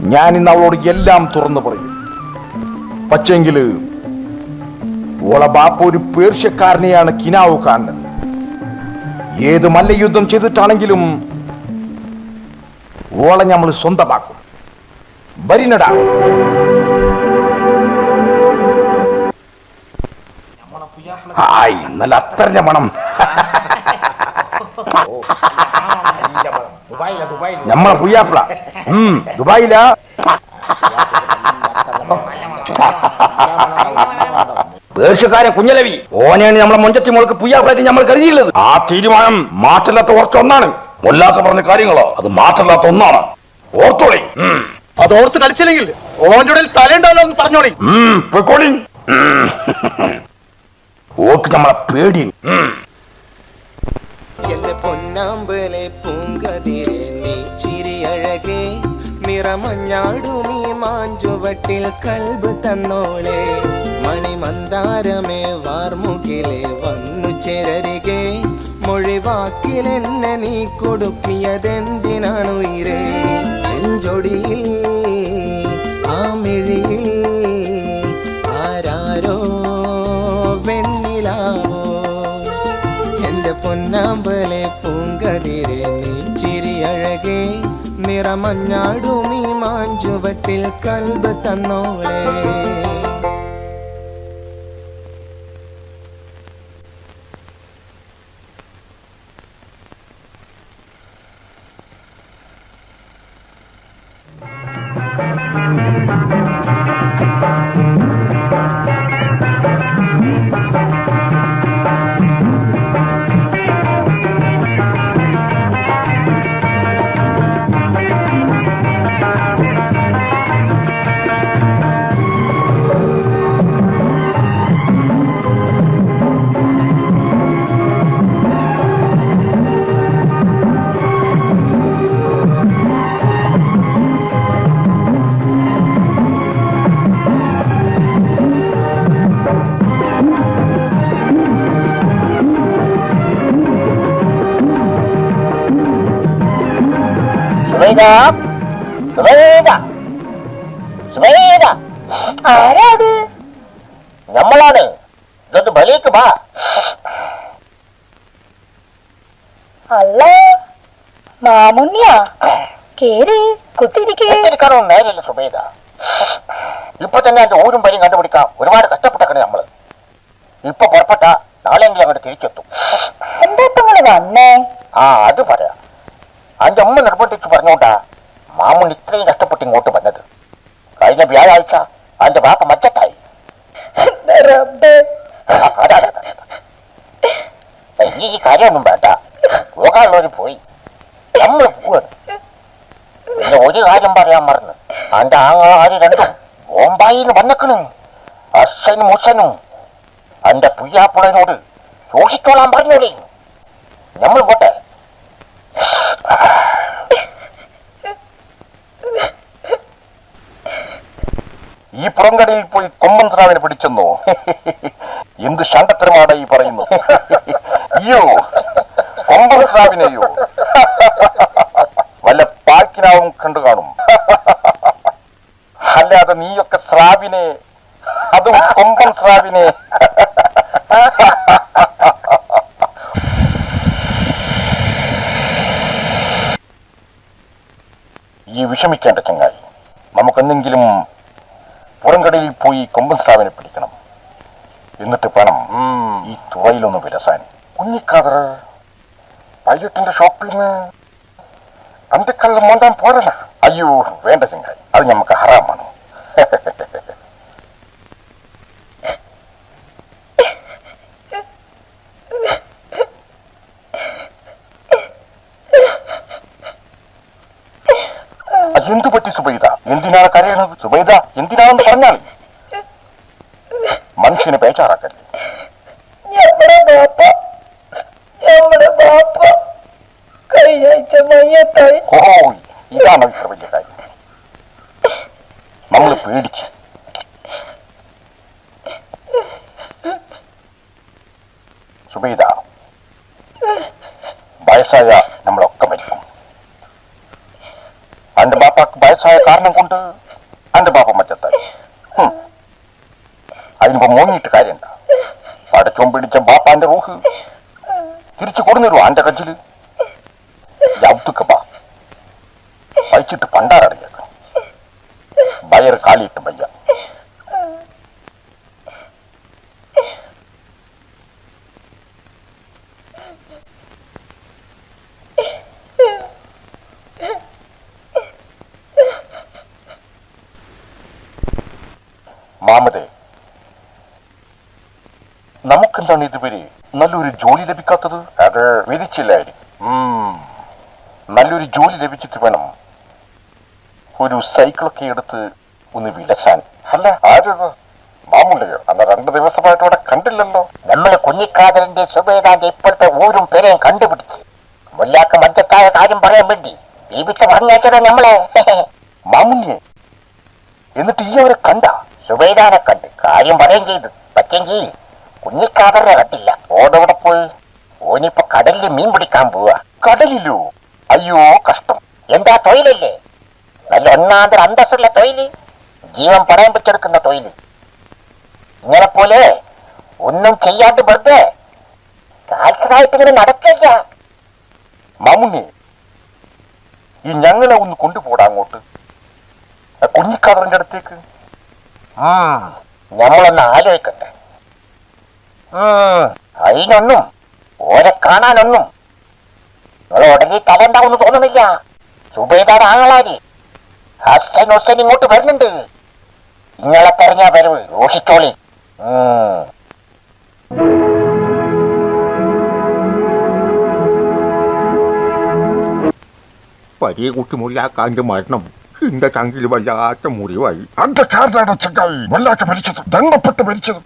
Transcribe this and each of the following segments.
ഞാൻ ഇന്ന് അവളോട് എല്ലാം തുറന്നു പറയും. പക്ഷെങ്കിൽ ഓളെ ബാപ്പ ഒരു പേർഷ്യക്കാരനെയാണ് കിനാവ് കാണുന്നത് ഏത് മല്ലയുദ്ധം ചെയ്തിട്ടാണെങ്കിലും ഓളെ നമ്മൾ സ്വന്തമാക്കും. വരിനടാ. ഹായ് നല്ല അത്തറിഞ്ഞ മണം നമ്മളെ പുയ്യാപ്പിള. ഉം ദുബായില. പേർഷ്യക്കാരെ കുഞ്ഞലവി ഓനെയാണ് നമ്മളെ മുഞ്ചത്തി മോൾക്ക് പുയ്യാപ്പിളായിട്ട് നമ്മൾ കരുതിയുള്ളത് ആ തീരുമാനം മാറ്റില്ലാത്ത കുറച്ചൊന്നാണ് ഒന്നാണ്. കൊല്ലാത്ത പറഞ്ഞ കാര്യങ്ങളോ അത് മാറ്റില്ലാത്ത ഒന്നാണ്. ഓർത്തോളി. അത് ഓർത്ത് കളിച്ചില്ലെങ്കിൽ ഓന്റെ ഉടൽ തലയുണ്ടാവല്ലോ എന്ന് പറഞ്ഞോളി. ഉം, പൊയ്ക്കോളി. ഓക്ക് നമ്മളെ പേടി. എന്റെ പൊന്നാമ്പലെ പൂങ്കതിരെ നീ ചിരി അഴകേ. നിറമഞ്ഞാടുമീ മാഞ്ചുവട്ടിൽ കൽബ് തന്നോളെ. മണിമന്ദാരമേ വാർമുകിലെ വന്നു ചേരരികെ. മൊഴിവാക്കിലെന്നെ നീ കൊടുക്കിയതെന്തിനാണ് നിറമഞ്ഞാടുമീ മാഞ്ചുവട്ടിൽ കൽബ് തന്നോളേ. സുബൈദ സുബൈദ സുബൈദ ആരാണ്? നമ്മളാണ്. ഇതൊന്ന് ബലിക്ക് വാ. അല്ല മാമുണ്ണിയാ. കേറി കുത്തിരിക്കണോ നേരല്ല സുബേദ ഇപ്പൊ തന്നെ അതിന്റെ ഊരും പനിയും കണ്ടുപിടിക്കാം. ഒരുപാട് കഷ്ടപ്പെട്ടേക്കണേ നമ്മൾ. ഇപ്പൊ പുറപ്പെട്ട നാളെങ്കിലും അങ്ങോട്ട് തിരിച്ചെത്തും. എന്താ ഇപ്പൊ വന്നേ? ആ അത് പറയാം. അതിന്റെ അമ്മ നിർബന്ധിച്ച് പറഞ്ഞോണ്ടാ മാമൻ ഇത്രയും കഷ്ടപ്പെട്ട് ഇങ്ങോട്ട് വന്നത്. കഴിഞ്ഞ വ്യാഴാഴ്ച അതിന്റെ വാപ്പ മച്ചത്തായി. ഈ കാര്യമൊന്നും വേണ്ട. പോകാനുള്ളവർ പോയി. നമ്മൾ പോവാണ്. പിന്നെ ഒരു കാര്യം പറയാൻ മറന്ന്. അന്റെ ആങ്ങളാര് രണ്ടും ബോംബായിന്ന് വന്നേക്കണു. അസനും മുസനും അന്റെ പുയ്യാപ്പുളനോട് സൂക്ഷിച്ചോളാൻ പറഞ്ഞോളേ. നമ്മൾ പോട്ടെ. ഈ പുറംകടയിൽ പോയി കൊമ്പൻ സ്രാവിനെ പിടിച്ചെന്നോ? എന്ത് ഷണ്ടത്തരമാണ് ഈ പറയുന്നു. അയ്യോ കൊമ്പൻ സ്രാവിനെയോ? വല്ല പാക്കിനാവും കണ്ടു കാണും. അല്ലാതെ നീയൊക്കെ സ്രാവിനെ അതും കൊമ്പൻ സ്രാവിനെ. ഈ വിഷമിക്കേണ്ട ചങ്ങായി നമുക്കെന്തെങ്കിലും പുറംകടലിൽ പോയി കൊമ്പൻ സ്രാവിനെ പിടിക്കണം എന്നിട്ട് വേണം ഈ തുറയിലൊന്ന് വിലസാൻ കുഞ്ഞിക്കാതർ പൈലറ്റിന്റെ ഷോപ്പിൽ നിന്ന് അന്ത്യക്കള്ളം മോണ്ടാൻ പോരണ അയ്യോ വേണ്ട ചങ്ങായി അത് നമുക്ക് ഹറാമാണ് അത് എന്തു പറ്റി സുബൈദ എന്തിനാണ് കരയണത് സുബൈദ എന്തിനാണെന്ന് പറഞ്ഞാൽ മനുഷ്യനെ ബേജാറാക്കല്ലേ ഞമ്മടെ ബാപ്പ ഞമ്മടെ ബാപ്പ കഴിഞ്ഞ ആഴ്ച മയ്യത്തായി ഓ ഇതാണ് ഇത്ര വലിയ കാര്യം നമ്മൾ പേടിച്ച് സുബൈദ വയസ്സായ നമ്മളൊക്കെ മരിക്കും. അന്റെ ബാപ്പാക്ക് വയസ്സ് വയസ്സായ കാരണം കൊണ്ട് അന്റെ ബാപ്പ മറ്റത്തായി. അതിനിപ്പോ മോങ്ങിയിട്ട് കാര്യണ്ട പടച്ചോൻ പിടിച്ച ബാപ്പാന്റെ റൂഹ് തിരിച്ചു കൊടുന്നിരുവോ? അന്റെ കജ്ജിൽ? മാമതേ നമുക്കെന്താണ് ഇതുവരെ നല്ലൊരു ജോലി ലഭിക്കാത്തത്? അത് വിധിച്ചില്ലായിരിക്കും. നല്ലൊരു ജോലി ലഭിച്ചിട്ട് വേണം ഒരു സൈക്കിളൊക്കെ എടുത്ത് ഒന്ന് വിലസാൻ അല്ല ആരത്? മാമുണ്ടയോ അന്ന് രണ്ട് ദിവസമായിട്ട് അവിടെ കണ്ടില്ലല്ലോ. നമ്മൾ കുഞ്ഞിക്കാതലിന്റെ സുബേദാന്റെ ഇപ്പോഴത്തെ ഊരും പേരെയും കണ്ടുപിടിച്ച്. മുല്ലാക്ക് മധ്യത്തായ കാര്യം പറയാൻ വേണ്ടി ബീബിച്ച പറഞ്ഞയച്ചതാ നമ്മളെ. മാമുണ്യെ എന്നിട്ട് ഈ അവരെ കണ്ട? സുബൈദാനെ കണ്ട് കാര്യം പറയുകയും ചെയ്തു. പറ്റെങ്കിൽ കുഞ്ഞിക്കാതറിനെ കണ്ടില്ല. ഓടോടെ പോയി ഓനിപ്പോ കടലിൽ മീൻ പിടിക്കാൻ പോവാ. കടലിലോ? അയ്യോ കഷ്ടം. എന്താ തൊഴിലല്ലേ? നല്ല ഒന്നാന്തര അന്തസ്സുള്ള തൊഴിൽ. ജീവൻ പണയം പിടിച്ചെടുക്കുന്ന തൊഴിൽ. ഇങ്ങനെ പോലെ ഒന്നും ചെയ്യാണ്ട് വെറുതെ കാൽസറായിട്ട് ഇങ്ങനെ നടക്കില്ല. മാമുണ്ണി ഈ ഞങ്ങളെ ഒന്ന് കൊണ്ടുപോടാ അങ്ങോട്ട്. കുഞ്ഞിക്കാതറിന്റെ അടുത്തേക്ക്. നമ്മളൊന്ന് ആലോചിക്കട്ടെ. അതിനൊന്നും ഓരെ കാണാനൊന്നും നിങ്ങൾ ഉടനെ തലണ്ടാവുന്ന് തോന്നുന്നില്ല. സുബേദാർ ആങ്ങളാര്. ഹസൻ ഹുസൻ ഇങ്ങോട്ട് വരുന്നുണ്ട്. നിങ്ങളെ പറഞ്ഞ വരവ് രോഷിച്ചോളി. പരിയെ വലിയ കുട്ടി മുല്ലാക്കാന്റെ മരണം. എന്റെ ചങ്കിൽ വല്ലാത്ത മുറിവായി അന്റെ കാരണമാണ് ചങ്ങായി വല്ലാക്ക മരിച്ചത് ദണ്ഡപ്പെട്ട് മരിച്ചത്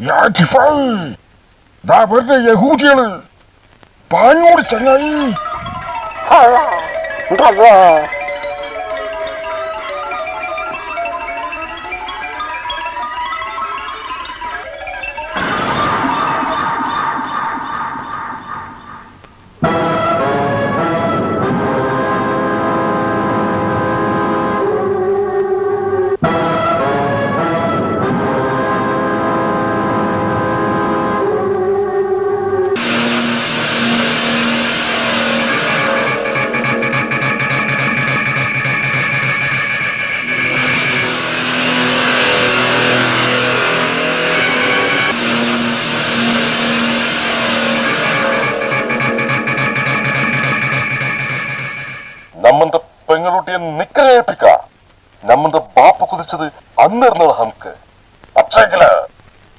യാറ്റിഫൈ ദാ വെറുതെ യഹൂദികള് പാഞ്ഞോട് ചങ്ങായി പെങ്ങളുട്ടിയെ നമ്മുടെ ബാപ്പ കുതിച്ചത് അന്നിരുന്നത് നമുക്ക് പക്ഷെങ്കിൽ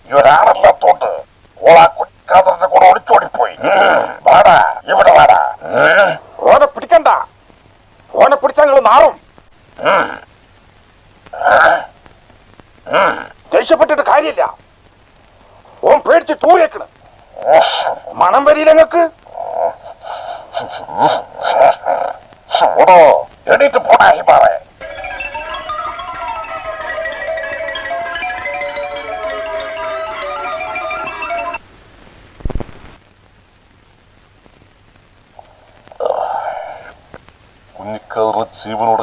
ഈ ഒരാളല്ലാത്തോണ്ട് ഓളാ കുട്ടിക്കാതറിന്റെ കൂടെ ഒളിച്ചോടിപ്പോയി. വാടാ ഇവിടെ വാടാ. ഓനെ പിടിക്കണ്ട. ഓനെ പിടിച്ചാൽ നിങ്ങൾ നാറും. ദേഷ്യപ്പെട്ടിട്ട് കാര്യമില്ല. ഓൻ പേടിച്ച് തൂരേക്കണ് മണം വരിയില്ല നിങ്ങൾക്ക് ഓടോ. എണീറ്റ് പോടാ ഈ പാറേ കുഞ്ഞിക്കാറ് ജീവനോടെ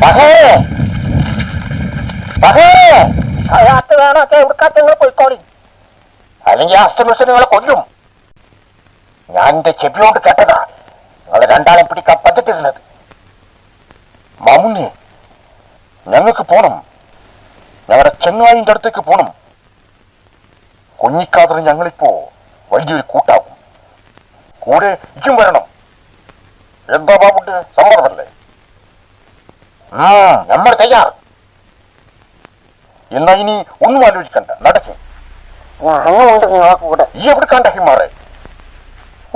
ബഹേരെ ബഹേരെ അയാത്ത് വേണോ എടുക്കാത്ത നിങ്ങൾ പോയിക്കോളി അല്ലെങ്കിൽ അസ്റ്റമിഷൻ നിങ്ങളെ കൊല്ലും ഞാൻ എന്റെ ചെവിയോണ്ട് കേട്ടതാ നിങ്ങളെ രണ്ടാളെ പിടിക്കാൻ പറ്റത്തിരുന്നത് മാമുണ്ണി ഞങ്ങൾക്ക് പോണം. ഞങ്ങളുടെ ചെങ്ങായിന്റെ അടുത്തേക്ക് പോണം. കുഞ്ഞിക്കാതറ് ഞങ്ങളിപ്പോ വലിയൊരു കൂട്ടാകും. കൂടെ ഇച്ചും വരണം. എന്താ ബാബുട്ട് സമ്മതമല്ലേ നമ്മൾ തയ്യാർ. എന്നാ ഇനി ഒന്നും ആലോചിക്കണ്ട നടക്കും. ഞാനുമുണ്ട് നിങ്ങളെ കൂടെ. ഈ എവിടെ കണ്ട ഹിമാറെ?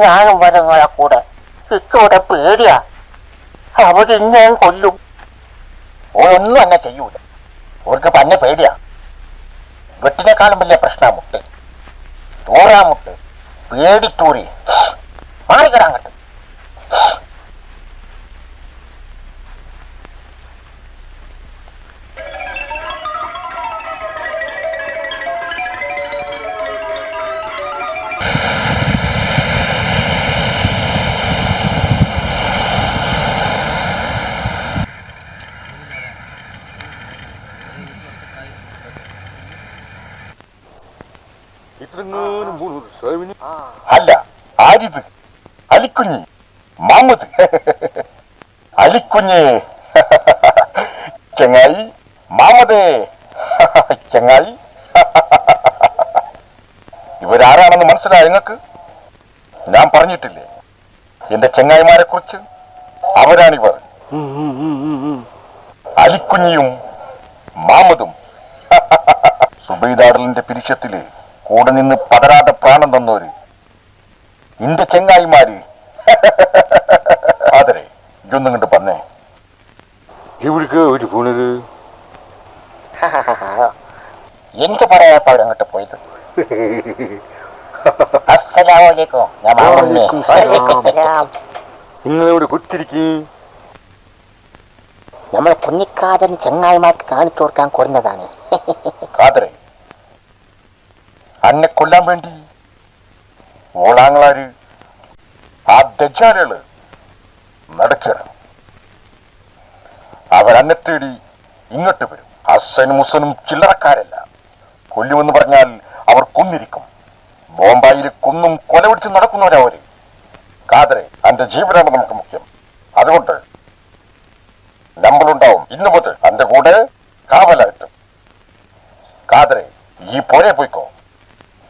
ഞാനും വരും നിങ്ങളെ കൂടെ ഇക്കോടെ പേടിയാ. അവരിന്നെ കൊല്ലും. ഓരൊന്നും എന്നെ ചെയ്യൂല. ഓർക്ക് പന്നെ പേടിയാ. വെട്ടിനേക്കാളും വലിയ പ്രശ്ന മുട്ട്. തോറാ മുട്ട്. പേടിത്തൂറി മാറിക്കടാൻ അലിക്കുഞ്ഞ് ചങ്ങായി മാമതേ. ചങ്ങായി. ഇവരാരാണെന്ന് മനസ്സിലായ നിങ്ങൾക്ക് ഞാൻ പറഞ്ഞിട്ടില്ലേ? എന്റെ ചെങ്ങായിമാരെ കുറിച്ച് അവരാണിവർ അലിക്കുഞ്ഞിയും മാമതും. സുബൈദാടലിന്റെ പിരിശത്തിൽ കൂടെ നിന്ന് പതരാതെ പ്രാണം തന്നോര് എന്റെ ചെങ്ങായിമാര്. ആദരെ. ഇതൊന്നും കണ്ട് പറഞ്ഞേ. ഇവിടേക്ക് ഒരു പോണത് എന്ത് പറയാപ്പാട് അങ്ങോട്ട് പോയത്? അസ്സലാമലൈക്കും. ഞാൻ. നിങ്ങളിവിടെ കുത്തിരിക്കും. നമ്മൾ കുഞ്ഞിക്കാതൻ ചെങ്ങായിമാർക്ക് കാണിച്ചു കൊടുക്കാൻ കുറഞ്ഞതാണ് കാതറെ. അന്നെ കൊല്ലാൻ വേണ്ടി. ഓളാങ്ങളാര് ആ ദജാലുകൾ. നടക്കണം അവരന്നെ തേടി ഇങ്ങോട്ട് വരും. ഹസനും മുസനും ചില്ലറക്കാരല്ല. കൊല്ലുമെന്ന് പറഞ്ഞാൽ അവർ കൊന്നിരിക്കും. ബോംബായിൽ കുന്നും കൊലപിടിച്ച് നടക്കുന്നവരവര് കാതറെ അന്റെ ജീവനാണ് നമുക്ക് മുഖ്യം. അതുകൊണ്ട് നമ്മളുണ്ടാവും. ഇന്നു മുതൽ അന്റെ കൂടെ കാവലായിട്ട്. കാതറെ ഈ പോരെ പോയിക്കോ.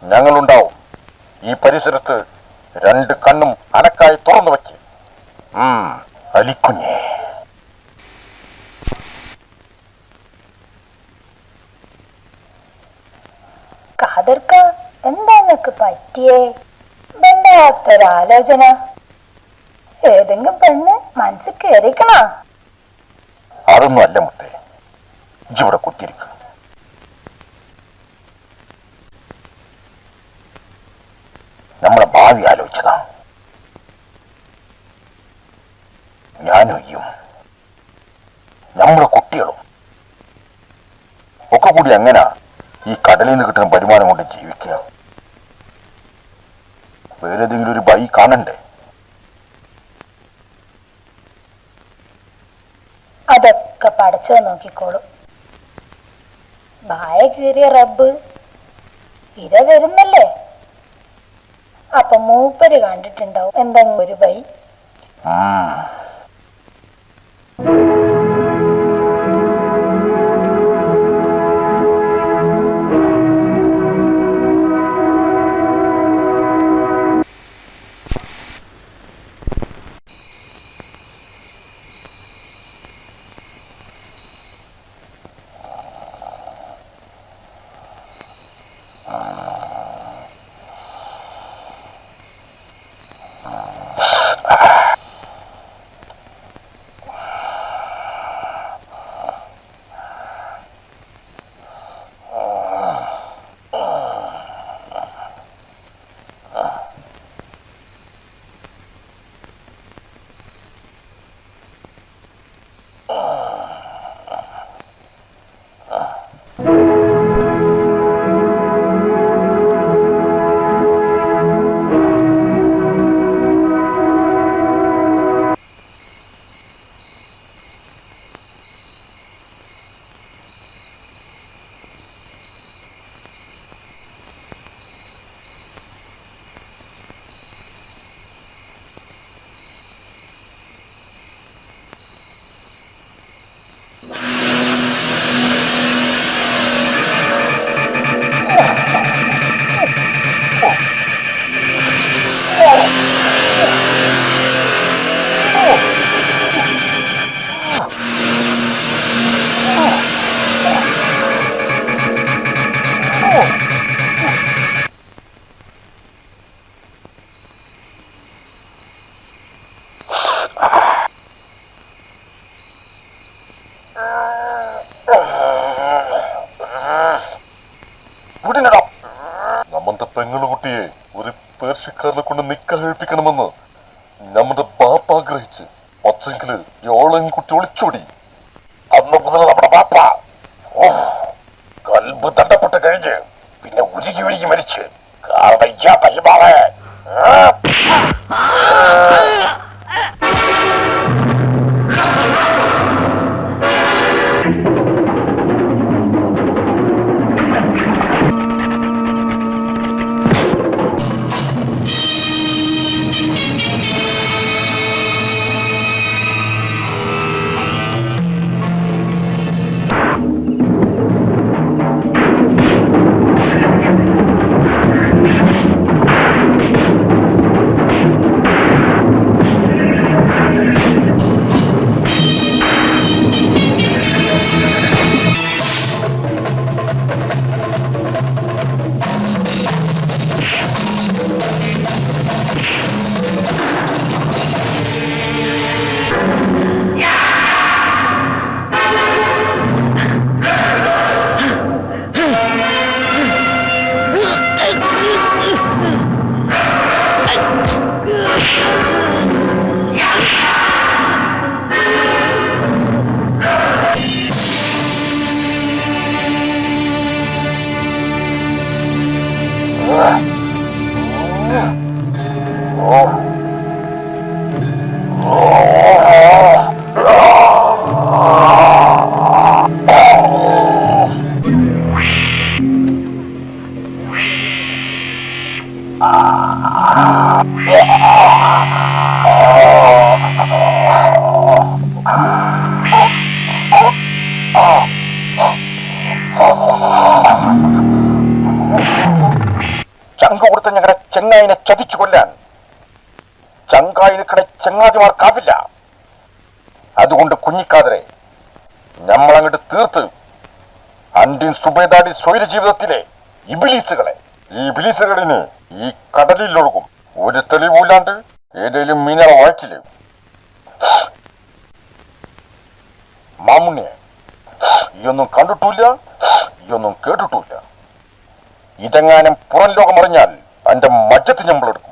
ഞങ്ങളുണ്ടാവും. ഈ പരിസരത്ത് രണ്ട് കണ്ണും അനക്കായി തുറന്നു വയ്ക്ക്. അലിക്കുഞ്ഞേ. കാതർക്ക എന്താ നിനക്ക് പറ്റിയേ? വല്ലാത്തൊരാലോചന ഏതെങ്കിലും പെണ്ണ് മനസ്സിൽ കയറിക്കണോ അതൊന്നും അല്ല മുത്തേ ഇവിടെ കുത്തിയിരിക്കും. നമ്മളെ ഭാവി ആലോചിച്ചതാ. ഞാനും അയ്യും നമ്മുടെ കുട്ടികളും. ഒക്കെ കൂടി എങ്ങനാ ഈ കടലിൽ നിന്ന് കിട്ടുന്ന വരുമാനം കൊണ്ട് ജീവിക്കുക? വേറെ ഏതെങ്കിലും ഒരു ബൈ കാണണ്ടേ? അതൊക്കെ പഠിച്ചോ നോക്കിക്കോളും. വായ കീറിയ റബ്ബ് ഇര തരുന്നല്ലേ? അപ്പൊ മൂപ്പര് കണ്ടിട്ടുണ്ടാവും എന്തെങ്കിലും ഒരു ബൈ. ഉം. പെങ്ങളുകുട്ടിയെ ഒരു പേർഷ്യക്കാരനെ കൊണ്ട് നിക്കഴിപ്പിക്കണമെന്ന് നമ്മുടെ ബാപ്പ ആഗ്രഹിച്ച് പക്ഷെങ്കിൽ ഈ ഓളയും കുട്ടി ഒളിച്ചോടി ചങ്ക കൊടുത്ത ഞങ്ങളുടെ ചെങ്ങായിനെ ചതിച്ചു കൊല്ലാൻ ചങ്കായി നിൽക്കണ ചെങ്ങാതിമാർക്കാവില്ല അതുകൊണ്ട് കുഞ്ഞിക്കാതരെ നമ്മളങ്ങോട്ട് തീർത്ത് അൻഡിൻ സുബേദാടി സ്വൈര ജീവിതത്തിലെ ഇബിലീസുകളെ ഈ ഇബിലീസുകളിന് ഈ കടലിൽ ഒഴുകും ഒരു തെളിവില്ലാണ്ട് ഏതെങ്കിലും മീനറ വയറ്റിൽ മാമുണ്ണിയെ ഇയൊന്നും കണ്ടിട്ടില്ല ഇയൊന്നും കേട്ടിട്ടില്ല. ഇതെങ്ങാനും പുറം ലോകം അറിഞ്ഞാൽ എന്റെ മജ്ജത്ത് ഞമ്മളെടുക്കും